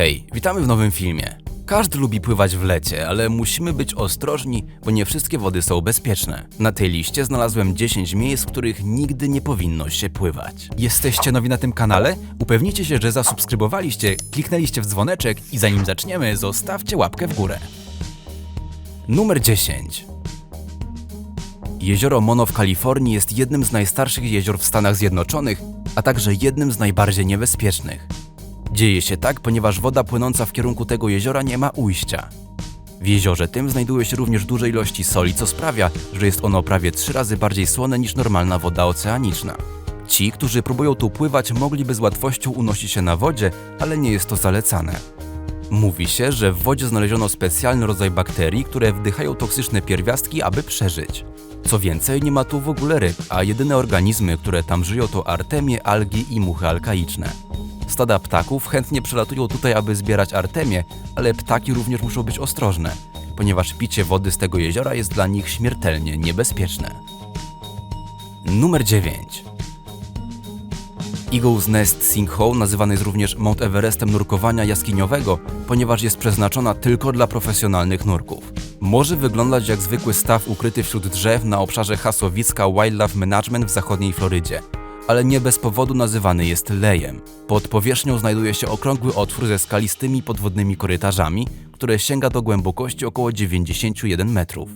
Hej, witamy w nowym filmie. Każdy lubi pływać w lecie, ale musimy być ostrożni, bo nie wszystkie wody są bezpieczne. Na tej liście znalazłem 10 miejsc, w których nigdy nie powinno się pływać. Jesteście nowi na tym kanale? Upewnijcie się, że zasubskrybowaliście, kliknęliście w dzwoneczek i zanim zaczniemy, zostawcie łapkę w górę. Numer 10. Jezioro Mono w Kalifornii jest jednym z najstarszych jezior w Stanach Zjednoczonych, a także jednym z najbardziej niebezpiecznych. Dzieje się tak, ponieważ woda płynąca w kierunku tego jeziora nie ma ujścia. W jeziorze tym znajdują się również duże ilości soli, co sprawia, że jest ono prawie trzy razy bardziej słone niż normalna woda oceaniczna. Ci, którzy próbują tu pływać, mogliby z łatwością unosić się na wodzie, ale nie jest to zalecane. Mówi się, że w wodzie znaleziono specjalny rodzaj bakterii, które wdychają toksyczne pierwiastki, aby przeżyć. Co więcej, nie ma tu w ogóle ryb, a jedyne organizmy, które tam żyją to artemie, algi i muchy alkaiczne. Stada ptaków chętnie przelatują tutaj, aby zbierać artemię, ale ptaki również muszą być ostrożne, ponieważ picie wody z tego jeziora jest dla nich śmiertelnie niebezpieczne. Numer 9. Eagle's Nest Sinkhole nazywany jest również Mount Everestem nurkowania jaskiniowego, ponieważ jest przeznaczona tylko dla profesjonalnych nurków. Może wyglądać jak zwykły staw ukryty wśród drzew na obszarze Hasowicka Wildlife Management w zachodniej Florydzie, ale nie bez powodu nazywany jest lejem. Pod powierzchnią znajduje się okrągły otwór ze skalistymi podwodnymi korytarzami, które sięga do głębokości około 91 metrów.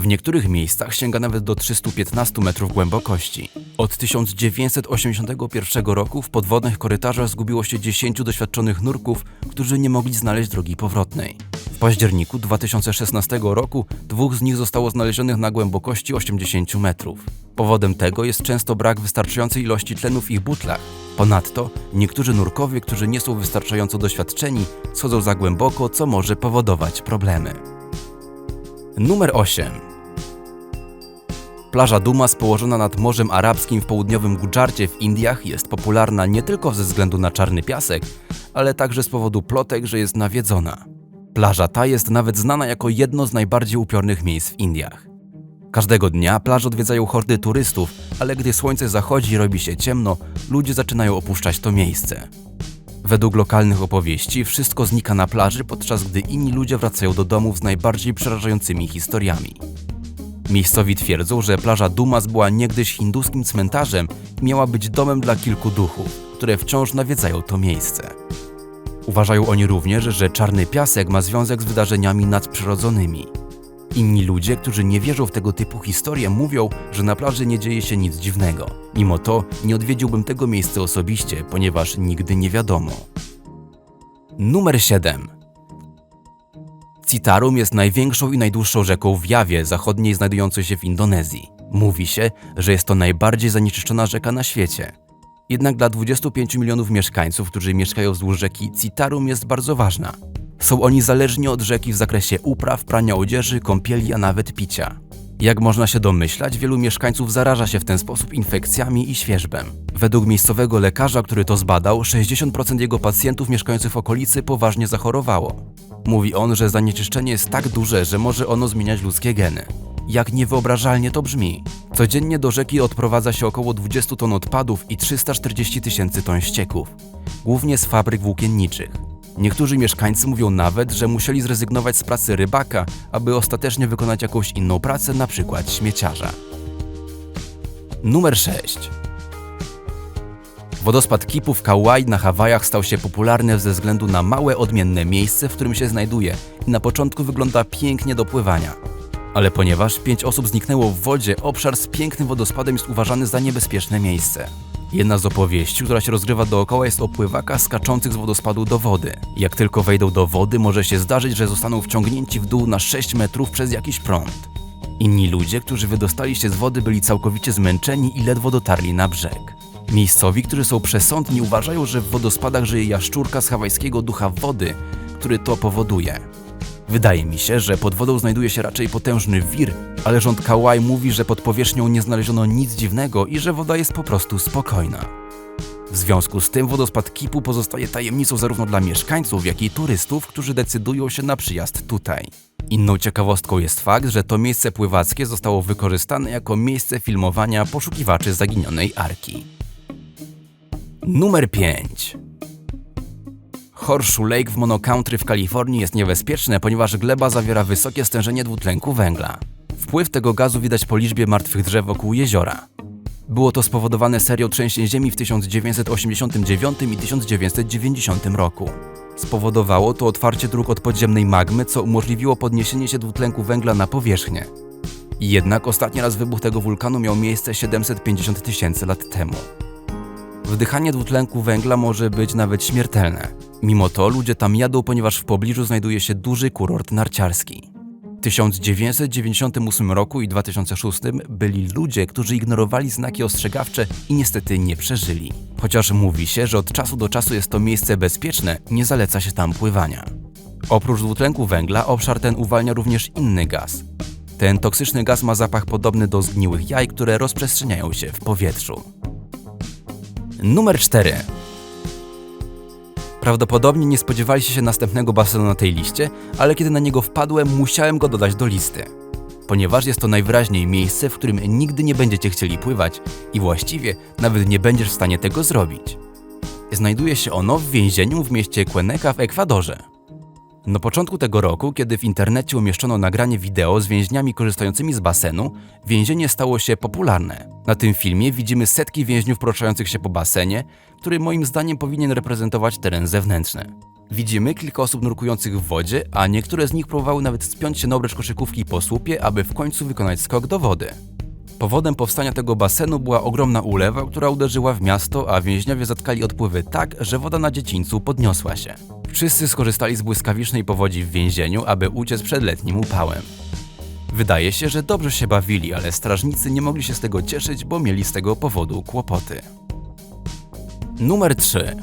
W niektórych miejscach sięga nawet do 315 metrów głębokości. Od 1981 roku w podwodnych korytarzach zgubiło się 10 doświadczonych nurków, którzy nie mogli znaleźć drogi powrotnej. W październiku 2016 roku dwóch z nich zostało znalezionych na głębokości 80 metrów. Powodem tego jest często brak wystarczającej ilości tlenu w ich butlach. Ponadto niektórzy nurkowie, którzy nie są wystarczająco doświadczeni, schodzą za głęboko, co może powodować problemy. Numer 8. Plaża Dumas położona nad Morzem Arabskim w południowym Gujarcie w Indiach jest popularna nie tylko ze względu na czarny piasek, ale także z powodu plotek, że jest nawiedzona. Plaża ta jest nawet znana jako jedno z najbardziej upiornych miejsc w Indiach. Każdego dnia plaż odwiedzają hordy turystów, ale gdy słońce zachodzi i robi się ciemno, ludzie zaczynają opuszczać to miejsce. Według lokalnych opowieści wszystko znika na plaży, podczas gdy inni ludzie wracają do domów z najbardziej przerażającymi historiami. Miejscowi twierdzą, że plaża Dumas była niegdyś hinduskim cmentarzem i miała być domem dla kilku duchów, które wciąż nawiedzają to miejsce. Uważają oni również, że czarny piasek ma związek z wydarzeniami nadprzyrodzonymi. Inni ludzie, którzy nie wierzą w tego typu historie, mówią, że na plaży nie dzieje się nic dziwnego. Mimo to nie odwiedziłbym tego miejsca osobiście, ponieważ nigdy nie wiadomo. Numer 7. Citarum jest największą i najdłuższą rzeką w Jawie, zachodniej znajdującej się w Indonezji. Mówi się, że jest to najbardziej zanieczyszczona rzeka na świecie. Jednak dla 25 milionów mieszkańców, którzy mieszkają wzdłuż rzeki, Citarum jest bardzo ważna. Są oni zależni od rzeki w zakresie upraw, prania odzieży, kąpieli, a nawet picia. Jak można się domyślać, wielu mieszkańców zaraża się w ten sposób infekcjami i świerzbem. Według miejscowego lekarza, który to zbadał, 60% jego pacjentów mieszkających w okolicy poważnie zachorowało. Mówi on, że zanieczyszczenie jest tak duże, że może ono zmieniać ludzkie geny. Jak niewyobrażalnie to brzmi. Codziennie do rzeki odprowadza się około 20 ton odpadów i 340 tysięcy ton ścieków, głównie z fabryk włókienniczych. Niektórzy mieszkańcy mówią nawet, że musieli zrezygnować z pracy rybaka, aby ostatecznie wykonać jakąś inną pracę, na przykład śmieciarza. Numer 6. Wodospad Kipu w Kauai na Hawajach stał się popularny ze względu na małe, odmienne miejsce, w którym się znajduje i na początku wygląda pięknie do pływania. Ale ponieważ pięć osób zniknęło w wodzie, obszar z pięknym wodospadem jest uważany za niebezpieczne miejsce. Jedna z opowieści, która się rozgrywa dookoła jest o pływakach skaczących z wodospadu do wody. Jak tylko wejdą do wody, może się zdarzyć, że zostaną wciągnięci w dół na 6 metrów przez jakiś prąd. Inni ludzie, którzy wydostali się z wody, byli całkowicie zmęczeni i ledwo dotarli na brzeg. Miejscowi, którzy są przesądni, uważają, że w wodospadach żyje jaszczurka z hawajskiego ducha wody, który to powoduje. Wydaje mi się, że pod wodą znajduje się raczej potężny wir, ale rząd Kauai mówi, że pod powierzchnią nie znaleziono nic dziwnego i że woda jest po prostu spokojna. W związku z tym wodospad Kipu pozostaje tajemnicą zarówno dla mieszkańców, jak i turystów, którzy decydują się na przyjazd tutaj. Inną ciekawostką jest fakt, że to miejsce pływackie zostało wykorzystane jako miejsce filmowania poszukiwaczy zaginionej arki. Numer 5. Horseshoe Lake w Mono Country w Kalifornii jest niebezpieczne, ponieważ gleba zawiera wysokie stężenie dwutlenku węgla. Wpływ tego gazu widać po liczbie martwych drzew wokół jeziora. Było to spowodowane serią trzęsień ziemi w 1989 i 1990 roku. Spowodowało to otwarcie dróg od podziemnej magmy, co umożliwiło podniesienie się dwutlenku węgla na powierzchnię. Jednak ostatni raz wybuch tego wulkanu miał miejsce 750 tysięcy lat temu. Wdychanie dwutlenku węgla może być nawet śmiertelne. Mimo to ludzie tam jadą, ponieważ w pobliżu znajduje się duży kurort narciarski. W 1998 roku i 2006 byli ludzie, którzy ignorowali znaki ostrzegawcze i niestety nie przeżyli. Chociaż mówi się, że od czasu do czasu jest to miejsce bezpieczne, nie zaleca się tam pływania. Oprócz dwutlenku węgla, obszar ten uwalnia również inny gaz. Ten toksyczny gaz ma zapach podobny do zgniłych jaj, które rozprzestrzeniają się w powietrzu. Numer 4. Prawdopodobnie nie spodziewaliście się następnego basenu na tej liście, ale kiedy na niego wpadłem, musiałem go dodać do listy. Ponieważ jest to najwyraźniej miejsce, w którym nigdy nie będziecie chcieli pływać i właściwie nawet nie będziesz w stanie tego zrobić. Znajduje się ono w więzieniu w mieście Cuenca w Ekwadorze. Na początku tego roku, kiedy w internecie umieszczono nagranie wideo z więźniami korzystającymi z basenu, więzienie stało się popularne. Na tym filmie widzimy setki więźniów poruszających się po basenie, który moim zdaniem powinien reprezentować teren zewnętrzny. Widzimy kilka osób nurkujących w wodzie, a niektóre z nich próbowały nawet spiąć się na obręcz koszykówki po słupie, aby w końcu wykonać skok do wody. Powodem powstania tego basenu była ogromna ulewa, która uderzyła w miasto, a więźniowie zatkali odpływy tak, że woda na dziedzińcu podniosła się. Wszyscy skorzystali z błyskawicznej powodzi w więzieniu, aby uciec przed letnim upałem. Wydaje się, że dobrze się bawili, ale strażnicy nie mogli się z tego cieszyć, bo mieli z tego powodu kłopoty. Numer 3.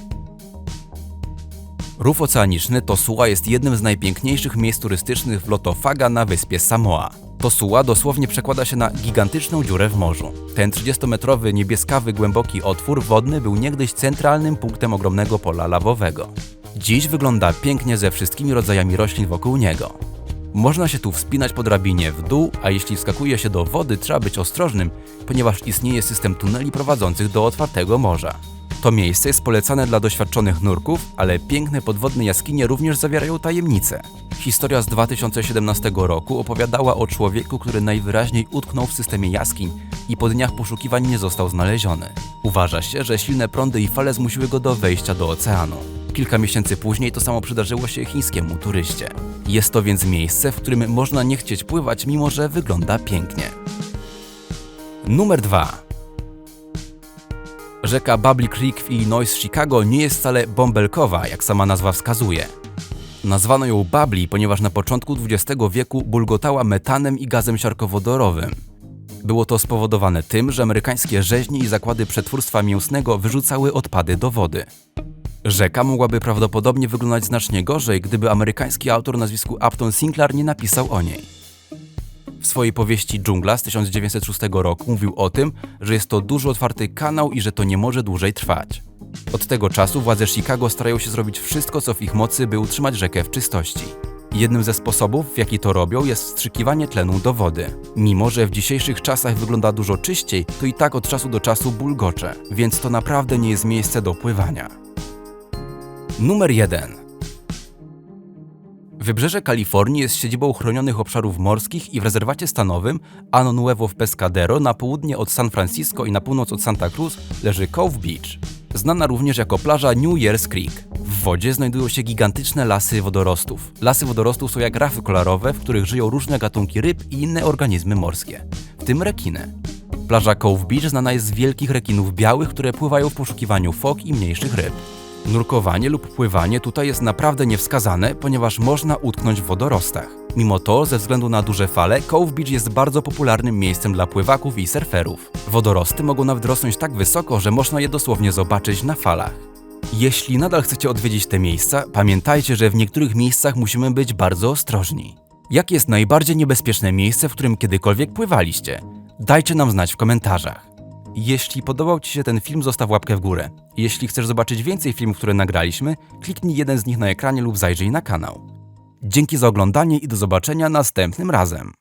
Rów oceaniczny Tosuła jest jednym z najpiękniejszych miejsc turystycznych w Lotofaga na wyspie Samoa. Tosuła dosłownie przekłada się na gigantyczną dziurę w morzu. Ten 30-metrowy niebieskawy głęboki otwór wodny był niegdyś centralnym punktem ogromnego pola lawowego. Dziś wygląda pięknie ze wszystkimi rodzajami roślin wokół niego. Można się tu wspinać po drabinie w dół, a jeśli wskakuje się do wody, trzeba być ostrożnym, ponieważ istnieje system tuneli prowadzących do otwartego morza. To miejsce jest polecane dla doświadczonych nurków, ale piękne podwodne jaskinie również zawierają tajemnice. Historia z 2017 roku opowiadała o człowieku, który najwyraźniej utknął w systemie jaskiń i po dniach poszukiwań nie został znaleziony. Uważa się, że silne prądy i fale zmusiły go do wejścia do oceanu. Kilka miesięcy później to samo przydarzyło się chińskiemu turyście. Jest to więc miejsce, w którym można nie chcieć pływać, mimo że wygląda pięknie. Numer 2. Rzeka Bubble Creek w Illinois Chicago nie jest wcale bąbelkowa, jak sama nazwa wskazuje. Nazwano ją Babli, ponieważ na początku XX wieku bulgotała metanem i gazem siarkowodorowym. Było to spowodowane tym, że amerykańskie rzeźnie i zakłady przetwórstwa mięsnego wyrzucały odpady do wody. Rzeka mogłaby prawdopodobnie wyglądać znacznie gorzej, gdyby amerykański autor nazwisku Upton Sinclair nie napisał o niej. W swojej powieści Dżungla z 1906 roku mówił o tym, że jest to duży otwarty kanał i że to nie może dłużej trwać. Od tego czasu władze Chicago starają się zrobić wszystko, co w ich mocy, by utrzymać rzekę w czystości. Jednym ze sposobów, w jaki to robią, jest wstrzykiwanie tlenu do wody. Mimo, że w dzisiejszych czasach wygląda dużo czyściej, to i tak od czasu do czasu bulgocze, więc to naprawdę nie jest miejsce do pływania. Numer 1. Wybrzeże Kalifornii jest siedzibą chronionych obszarów morskich i w rezerwacie stanowym Ano Nuevo w Pescadero na południe od San Francisco i na północ od Santa Cruz leży Cove Beach, znana również jako plaża New Year's Creek. W wodzie znajdują się gigantyczne lasy wodorostów. Lasy wodorostów są jak rafy kolorowe, w których żyją różne gatunki ryb i inne organizmy morskie, w tym rekiny. Plaża Cove Beach znana jest z wielkich rekinów białych, które pływają w poszukiwaniu fok i mniejszych ryb. Nurkowanie lub pływanie tutaj jest naprawdę niewskazane, ponieważ można utknąć w wodorostach. Mimo to, ze względu na duże fale, Cove Beach jest bardzo popularnym miejscem dla pływaków i surferów. Wodorosty mogą nawet rosnąć tak wysoko, że można je dosłownie zobaczyć na falach. Jeśli nadal chcecie odwiedzić te miejsca, pamiętajcie, że w niektórych miejscach musimy być bardzo ostrożni. Jakie jest najbardziej niebezpieczne miejsce, w którym kiedykolwiek pływaliście? Dajcie nam znać w komentarzach. Jeśli podobał Ci się ten film, zostaw łapkę w górę. Jeśli chcesz zobaczyć więcej filmów, które nagraliśmy, kliknij jeden z nich na ekranie lub zajrzyj na kanał. Dzięki za oglądanie i do zobaczenia następnym razem.